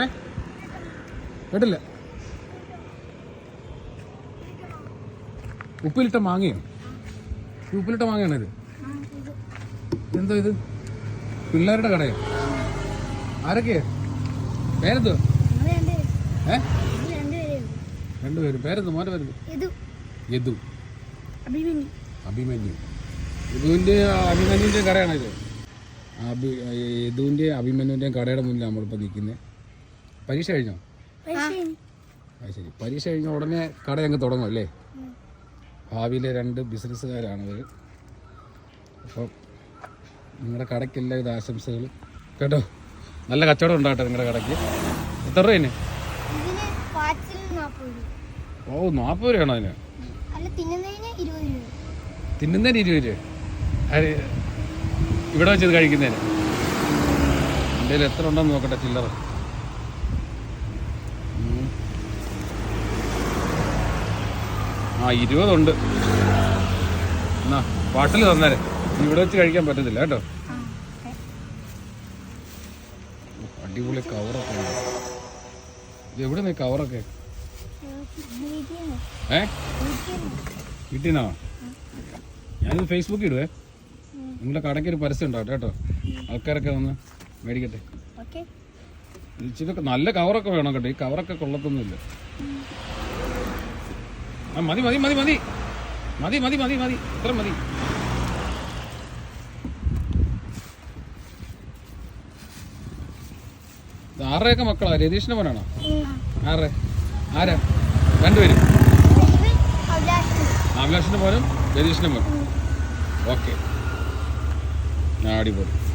ഏ? കേട്ടില്ല. ഉപ്പിലിട്ട മാങ്ങയോ? ഉപ്പിലിട്ട മാങ്ങയാണോ ഇത്? എന്തോ ഇത്? പിള്ളേരുടെ കടയോ? ആരൊക്കെയാ? പേരെന്തോ ഏ? രണ്ടുപേരും. പേരെന്തോ? മോന്റെ പേരെന്തോ? യദു. അഭിമന്യു. യദുവിന്റെ അഭിമന്യുവിന്റെ കടയാണോ ഇത്? അഭി യദുവിന്റെ അഭിമന്യുവിന്റെയും കടയുടെ മുന്നിൽ നമ്മളിപ്പോൾ നിൽക്കുന്നത് പരീക്ഷ കഴിഞ്ഞോ? അത് ശരി. പരീക്ഷ കഴിഞ്ഞ ഉടനെ കട അങ്ങ് തുടങ്ങും അല്ലേ? ഭാവിയിലെ രണ്ട് ബിസിനസ്സുകാരാണ് അവർ അപ്പോൾ നിങ്ങളുടെ കടയ്ക്ക് എല്ലാവിധ ആശംസകൾ കേട്ടോ? നല്ല കച്ചവടം ഉണ്ടാകട്ടെ നിങ്ങളുടെ കടയ്ക്ക്. എത്ര രൂപ ഓ നാൽപ്പത് രൂപയാണോ അതിന്. തിന്നുന്നതിന് ഇരുപത് രൂപ. ഇവിടെ വെച്ചത് കഴിക്കുന്നതിന്. എന്റെ എത്ര ഉണ്ടെന്ന് നോക്കട്ടെ ചില്ലറ. ആ ഇരുപതുണ്ട്. എന്നാ പാട്ടിൽ തന്നേരെ. ഇവിടെ വെച്ച് കഴിക്കാൻ പറ്റത്തില്ല കേട്ടോ. അടിപൊളി കവറൊക്കെ ഇത് എവിടെ നീ കവറൊക്കെ ഏ? വീട്ടിൽ നിന്നാ ഞാനിത് ഫേസ്ബുക്കിൽ ഇടുവേ. നിങ്ങളുടെ കടയ്ക്ക് ഒരു പരസ്യം ഉണ്ടാവട്ടെ കേട്ടോ. ആൾക്കാരൊക്കെ വന്ന് മേടിക്കട്ടെ. ഇച്ചിരി നല്ല കവറൊക്കെ വേണം കേട്ടോ. ഈ കവറൊക്കെ കൊള്ളത്തൊന്നുമില്ല. മതി മതി മതി മതി. മതി മതി മതി മതി. ഇത്ര മതി. ഇത് ആരുടെയൊക്കെ മക്കളാ? രതീഷിന്റെ മോനാണോ? ആരുടെ ആരാ? രണ്ടുപേരും. അഭിലാഷ് അഭിലാഷിന്റെ മോനും രതീഷിന്റെ മോനും. ഓക്കെ. അടിപൊളി.